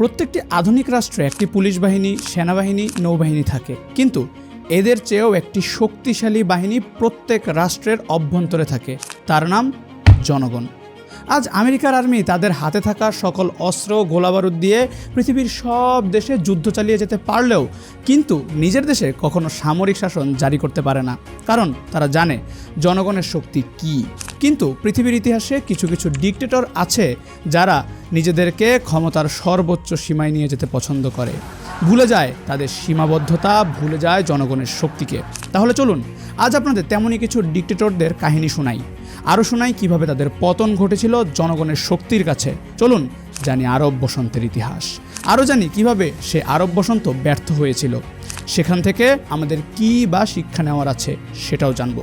প্রত্যেকটি আধুনিক রাষ্ট্রে একটি পুলিশ বাহিনী, সেনাবাহিনী, নৌবাহিনী থাকে। কিন্তু এদের চেয়েও একটি শক্তিশালী বাহিনী প্রত্যেক রাষ্ট্রের অভ্যন্তরে থাকে। তার নাম জনগণ। আজ আমেরিকার আর্মি তাদের হাতে থাকা সকল অস্ত্র, গোলাবারুদ দিয়ে পৃথিবীর সব দেশে যুদ্ধ চালিয়ে যেতে পারলেও কিন্তু নিজের দেশে কখনো সামরিক শাসন জারি করতে পারে না। কারণ তারা জানে জনগণের শক্তি কী। কিন্তু পৃথিবীর ইতিহাসে কিছু কিছু ডিকটেটর আছে যারা নিজেদেরকে ক্ষমতার সর্বোচ্চ সীমায় নিয়ে যেতে পছন্দ করে। ভুলে যায় তাদের সীমাবদ্ধতা, ভুলে যায় জনগণের শক্তিকে। তাহলে চলুন, আজ আপনাদের তেমনই কিছু ডিকটেটরদের কাহিনী শোনাই। আরও শোনাই কীভাবে তাদের পতন ঘটেছিল জনগণের শক্তির কাছে। চলুন জানি আরব বসন্তের ইতিহাস। আরও জানি কীভাবে সে আরব বসন্ত ব্যর্থ হয়েছিল। সেখান থেকে আমাদের কি বা শিক্ষা নেওয়ার আছে সেটাও জানব।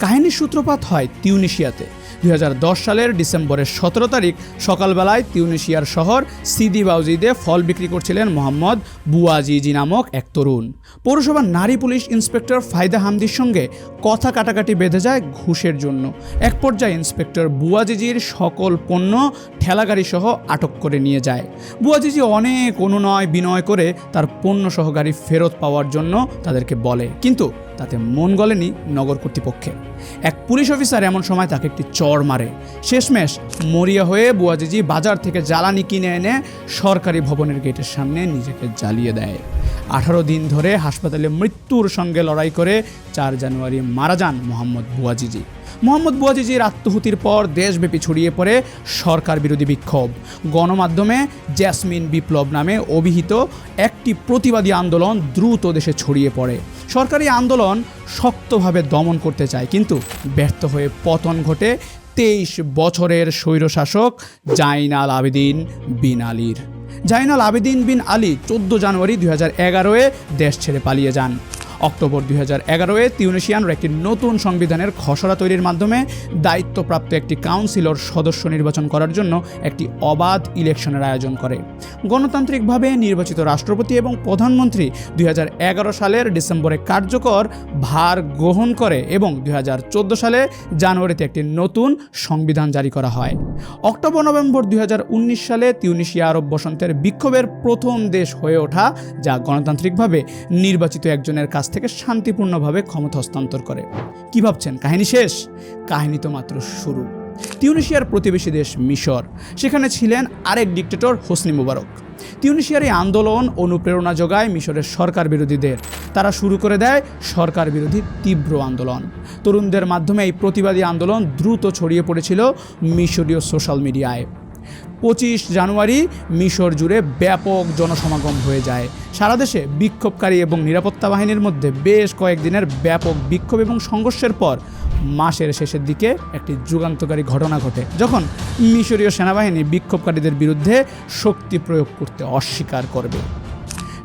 কাহিনীর সূত্রপাত হয় তিউনিশিয়াতে। দুই হাজার দশ সালের ডিসেম্বরের সতেরো তারিখ সকালবেলায় তিউনিশিয়ার শহর সিদি বাউজিদে ফল বিক্রি করছিলেন মোহাম্মদ বুয়াজিজি নামক এক তরুণ। পৌরসভার নারী পুলিশ ইন্সপেক্টর ফায়দা হামদির সঙ্গে কথা কাটাকাটি বেঁধে যায় ঘুষের জন্য। এক পর্যায়ে ইন্সপেক্টর বুয়াজিজির সকল পণ্য ঠেলাগাড়ি সহ আটক করে নিয়ে যায়। বুয়াজিজি অনেক অনুনয় বিনয় করে তার পণ্য সহকারী ফেরত পাওয়ার জন্য তাদেরকে বলে। কিন্তু তাতে মন গলেনি নগর কর্তৃপক্ষের এক পুলিশ অফিসার এমন সময় তাকে একটি চর মারে। শেষমেশ মরিয়া হয়ে বুয়াজিজি বাজার থেকে জ্বালানি কিনে এনে সরকারি ভবনের গেটের সামনে নিজেকে জ্বালিয়ে দেয়। আঠারো দিন ধরে হাসপাতালে মৃত্যুর সঙ্গে লড়াই করে চার জানুয়ারি মারা যান মোহাম্মদ বুয়াজিজি। মোহাম্মদ বুয়াজিজির আত্মহুতির পর দেশব্যাপী ছড়িয়ে পড়ে সরকার বিরোধী বিক্ষোভ। গণমাধ্যমে জ্যাসমিন বিপ্লব নামে অভিহিত একটি প্রতিবাদী আন্দোলন দ্রুত দেশে ছড়িয়ে পড়ে। সরকারি আন্দোলন শক্তভাবে দমন করতে চায়, কিন্তু ব্যর্থ হয়ে পতন ঘটে তেইশ বছরের স্বৈরশাসক জাইনাল আবেদিন বিন আলীর। জাইনাল আবেদিন বিন আলী চোদ্দ জানুয়ারি দুই হাজার এগারোয় দেশ ছেড়ে পালিয়ে যান। অক্টোবর দুই হাজার এগারোয় তিউনিশিয়ানরা একটি নতুন সংবিধানের খসড়া তৈরির মাধ্যমে দায়িত্বপ্রাপ্ত একটি কাউন্সিলর সদস্য নির্বাচন করার জন্য একটি অবাধ ইলেকশনের আয়োজন করে। গণতান্ত্রিকভাবে নির্বাচিত রাষ্ট্রপতি এবং প্রধানমন্ত্রী দুই হাজার এগারো সালের ডিসেম্বরে কার্যকর ভার গ্রহণ করে এবং দু হাজার চোদ্দ সালে জানুয়ারিতে একটি নতুন সংবিধান জারি করা হয়। অক্টোবর, নভেম্বর দুই হাজার উনিশ সালে তিউনিশিয়া আরব বসন্তের বিক্ষোভের প্রথম দেশ হয়ে ওঠা, যা গণতান্ত্রিকভাবে নির্বাচিত একজনের কাছ থেকে শান্তিপূর্ণভাবে ক্ষমতা হস্তান্তর করে। কি ভাবছেন? কাহিনী শেষ? কাহিনী তো মাত্র শুরু। তিউনিশিয়ার প্রতিবেশী দেশ মিশর। সেখানে ছিলেন আরেক ডিক্টেটর হোসনি মুবারক। তিউনিশিয়ার এই আন্দোলন অনুপ্রেরণা যোগায় মিশরের সরকার বিরোধীদের। তারা শুরু করে দেয় সরকার বিরোধী তীব্র আন্দোলন। তরুণদের মাধ্যমে এই প্রতিবাদী আন্দোলন দ্রুত ছড়িয়ে পড়েছিল মিশরীয় সোশ্যাল মিডিয়ায়। পঁচিশ জানুয়ারি মিশর জুড়ে ব্যাপক জনসমাগম হয়ে যায়। সারা দেশে বিক্ষোভকারী এবং নিরাপত্তা বাহিনীর মধ্যে বেশ কয়েকদিনের ব্যাপক বিক্ষোভ এবং সংঘর্ষের পর মাসের শেষের দিকে একটি যুগান্তকারী ঘটনা ঘটে, যখন মিশরীয় সেনাবাহিনী বিক্ষোভকারীদের বিরুদ্ধে শক্তি প্রয়োগ করতে অস্বীকার করবে।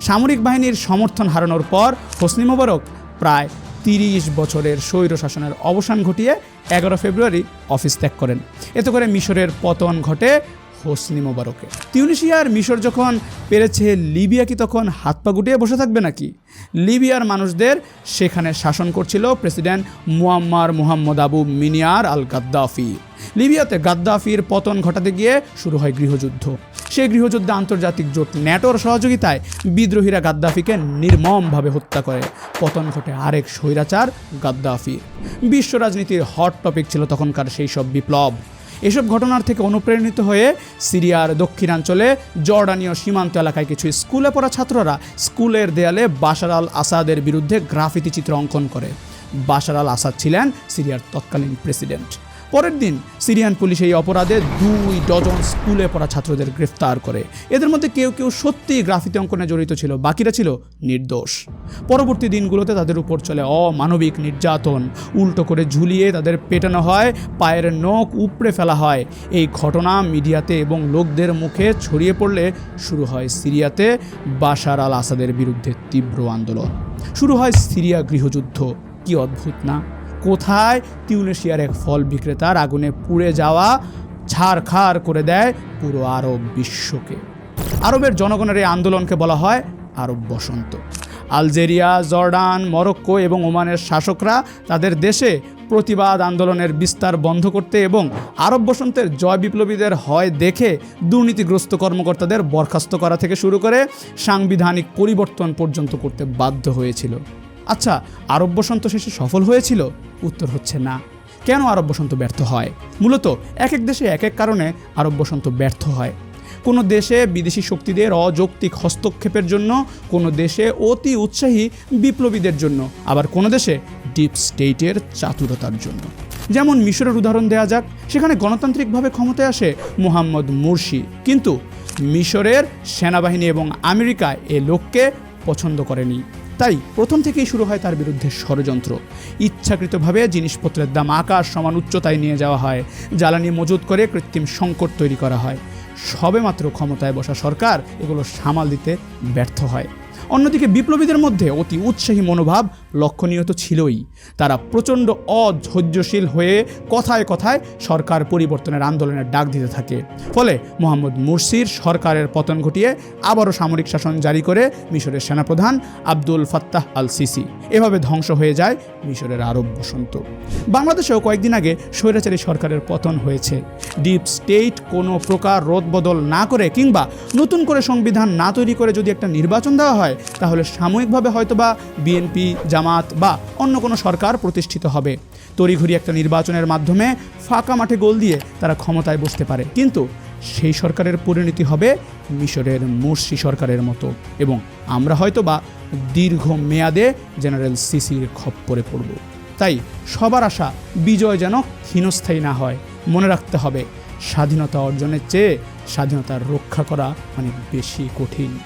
সামরিক বাহিনীর সমর্থন হারানোর পর হোসনি মোবারক প্রায় তিরিশ বছরের স্বৈর শাসনের অবসান ঘটিয়ে এগারো ফেব্রুয়ারি অফিস ত্যাগ করেন। এতে করে মিশরের পতন ঘটে হোসনি মোবারকে। তিউনিশিয়ার মিশর যখন পেরেছে লিবিয়া কি তখন হাত পা গুটিয়ে বসে থাকবে নাকি? লিবিয়ার মানুষদের সেখানে শাসন করছিল president Muammar Muhammad Abu Minyar al Gaddafi লিবিয়াতে গাদ্দাফির পতন ঘটাতে গিয়ে শুরু হয় গৃহযুদ্ধ। সেই গৃহযুদ্ধে আন্তর্জাতিক জোট ন্যাটোর সহযোগিতায় বিদ্রোহীরা গাদ্দাফিকে নির্মমভাবে হত্যা করে। পতন ঘটে আরেক স্বৈরাচার গাদ্দাফি বিশ্ব রাজনীতির হট টপিক ছিল তখনকার সেই সব বিপ্লব। এসব ঘটনার থেকে অনুপ্রাণিত হয়ে সিরিয়ার দক্ষিণাঞ্চলে জর্ডানীয় সীমান্ত এলাকায় কিছু স্কুলে পড়া ছাত্ররা স্কুলের দেয়ালে বাশার আল আসাদের বিরুদ্ধে গ্রাফিতি চিত্র অঙ্কন করে। বাশার আল আসাদ ছিলেন সিরিয়ার তৎকালীন প্রেসিডেন্ট। পরের দিন সিরিয়ান পুলিশ এই অপরাধে দুই ডজন স্কুলে পড়া ছাত্রদের গ্রেফতার করে। এদের মধ্যে কেউ কেউ সত্যিই গ্রাফিতি অঙ্কনে জড়িত ছিল, বাকিরা ছিল নির্দোষ। পরবর্তী দিনগুলোতে তাদের উপর চলে অমানবিক নির্যাতন। উল্টো করে ঝুলিয়ে তাদের পেটানো হয়, পায়ের নখ উপড়ে ফেলা হয়। এই ঘটনা মিডিয়াতে এবং লোকদের মুখে ছড়িয়ে পড়লে শুরু হয় সিরিয়াতে বাশার আল আসাদের বিরুদ্ধে তীব্র আন্দোলন। শুরু হয় সিরিয়া গৃহযুদ্ধ। কি অদ্ভুত না? কোথায়? টিউনেশিয়ার এক ফল বিক্রেতার আগুনে পুড়ে যাওয়া ছাড়খাড় করে দেয় পুরো আরব বিশ্বকে। আরবের জনগণের এই আন্দোলনকে বলা হয় আরব বসন্ত। আলজেরিয়া, জর্ডান, মরক্কো এবং ওমানের শাসকরা তাদের দেশে প্রতিবাদ আন্দোলনের বিস্তার বন্ধ করতে এবং আরব বসন্তের জয় বিপ্লবীদের হয় দেখে দুর্নীতিগ্রস্ত কর্মকর্তাদের বরখাস্ত করা থেকে শুরু করে সাংবিধানিক পরিবর্তন পর্যন্ত করতে বাধ্য হয়েছিল। আচ্ছা আরব বসন্ত শেষে সফল হয়েছিল? উত্তর হচ্ছে না। কেন আরব বসন্ত ব্যর্থ হয়? মূলত এক এক দেশে এক এক কারণে আরব বসন্ত ব্যর্থ হয়। কোনো দেশে বিদেশি শক্তিদের অযৌক্তিক হস্তক্ষেপের জন্য, কোনো দেশে অতি উৎসাহী বিপ্লবীদের জন্য, আবার কোনো দেশে ডিপ স্টেটের চাতুরতার জন্য। যেমন মিশরের উদাহরণ দেওয়া যাক, সেখানে গণতান্ত্রিকভাবে ক্ষমতায় আসে মোহাম্মদ মুরসি কিন্তু মিশরের সেনাবাহিনী এবং আমেরিকা এ লোককে পছন্দ করেনি। তাই প্রথম থেকেই শুরু হয় তার বিরুদ্ধে ষড়যন্ত্র। ইচ্ছাকৃতভাবে জিনিসপত্রের দাম আকাশ সমান উচ্চতায় নিয়ে যাওয়া হয়, জ্বালানি মজুত করে কৃত্রিম সংকট তৈরি করা হয়। সবেমাত্র ক্ষমতায় বসা সরকার এগুলো সামাল দিতে ব্যর্থ হয়। অন্যদিকে বিপ্লবীদের মধ্যে অতি উৎসাহী মনোভাব লক্ষণীয় তো ছিলই। তারা প্রচণ্ড অধৈর্যশীল হয়ে কথায় কথায় সরকার পরিবর্তনের আন্দোলনের ডাক দিতে থাকে। ফলে মোহাম্মদ মুরসির সরকারের পতন ঘটিয়ে আবারও সামরিক শাসন জারি করে মিশরের সেনাপ্রধান আব্দুল ফাত্তাহ আল সিসি এভাবে ধ্বংস হয়ে যায় মিশরের আরব বসন্ত। বাংলাদেশেও কয়েকদিন আগে স্বৈরাচারী সরকারের পতন হয়েছে। ডিপ স্টেট কোনো প্রকার রদবদল না করে কিংবা নতুন করে সংবিধান না তৈরি করে যদি একটা নির্বাচন দেওয়া হয় তাহলে সাময়িকভাবে হয়তোবা বিএনপি জামাত বা অন্য কোনো সরকার প্রতিষ্ঠিত হবে। তড়িঘড়ি একটা নির্বাচনের মাধ্যমে ফাঁকা মাঠে গোল দিয়ে তারা ক্ষমতায় বসতে পারে। কিন্তু সেই সরকারের পরিণতি হবে মিশরের মুর্শি সরকারের মতো এবং আমরা হয়তোবা দীর্ঘ মেয়াদে জেনারেল সিসির খপ্পরে পড়ব। তাই সবার আশা, বিজয় যেন ক্ষীণস্থায়ী না হয়। মনে রাখতে হবে, স্বাধীনতা অর্জনের চেয়ে স্বাধীনতা রক্ষা করা অনেক বেশি কঠিন।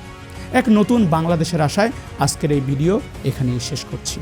এক নতুন বাংলাদেশের আশায় আজকের এই ভিডিও এখানেই শেষ করছি।